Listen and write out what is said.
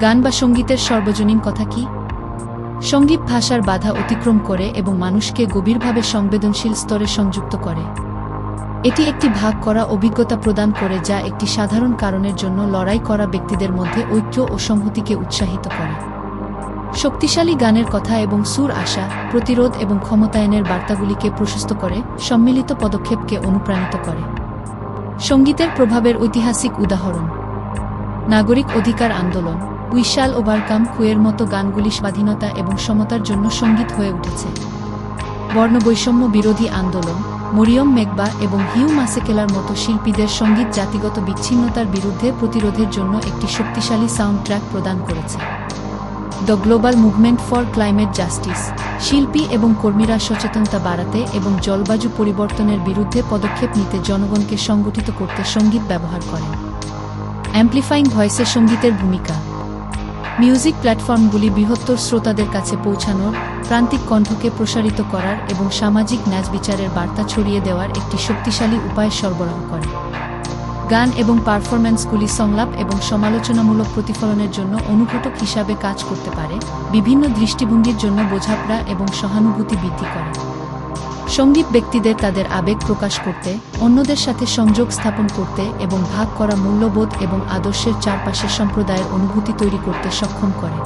গান বা সঙ্গীতের সর্বজনীন কথা কি? সংগীত ভাষার বাধা অতিক্রম করে এবং মানুষকে গভীরভাবে সংবেদনশীল স্তরে সংযুক্ত করে। এটি একটি ভাগ করা অভিজ্ঞতা প্রদান করে যা একটি সাধারণ কারণের জন্য লড়াই করা ব্যক্তিদের মধ্যে ঐক্য ও সংহতিকে উৎসাহিত করে। শক্তিশালী গানের কথা এবং সুর আশা, প্রতিরোধ এবং ক্ষমতায়নের বার্তাগুলিকে প্রশস্ত করে, সম্মিলিত পদক্ষেপকে অনুপ্রাণিত করে। সঙ্গীতের প্রভাবের ঐতিহাসিক উদাহরণ। নাগরিক অধিকার আন্দোলন। উইশাল ওভারকাম কুয়ের মতো গানগুলি স্বাধীনতা এবং সমতার জন্য সংগীত হয়ে উঠেছে। বর্ণবৈষম্য বিরোধী আন্দোলন, মরিয়ম মেঘবা এবং হিউ মাসেকেলার মতো শিল্পীদের সংগীত জাতিগত বিচ্ছিন্নতার বিরুদ্ধে প্রতিরোধের জন্য একটি শক্তিশালী সাউন্ড ট্র্যাক প্রদান করেছে। The global movement for climate justice, শিল্পী এবং কর্মীরা সচেতনতা বাড়াতে এবং জলবায়ু পরিবর্তনের বিরুদ্ধে পদক্ষেপ নিতে জনগণকে সংগঠিত করতে সংগীত ব্যবহার করেন। অ্যাম্প্লিফাইং ভয়েসে সঙ্গীতের ভূমিকা মিউজিক প্ল্যাটফর্মগুলি বৃহত্তর শ্রোতাদের কাছে পৌঁছানোর, প্রান্তিক কণ্ঠকে প্রসারিত করার এবং সামাজিক ন্যাচ বিচারের বার্তা ছড়িয়ে দেওয়ার একটি শক্তিশালী উপায় সরবরাহ করে। গান এবং পারফরম্যান্সগুলি সংলাপ এবং সমালোচনামূলক প্রতিফলনের জন্য অনুঘটক হিসাবে কাজ করতে পারে, বিভিন্ন দৃষ্টিভঙ্গির জন্য বোঝাপড়া এবং সহানুভূতি বৃদ্ধি করে। সংগীত ব্যক্তিদের তাদের আবেগ প্রকাশ করতে, অন্যদের সাথে সংযোগ স্থাপন করতে এবং ভাগ করা মূল্যবোধ এবং আদর্শের চারপাশের সম্প্রদায়ের অনুভূতি তৈরি করতে সক্ষম করে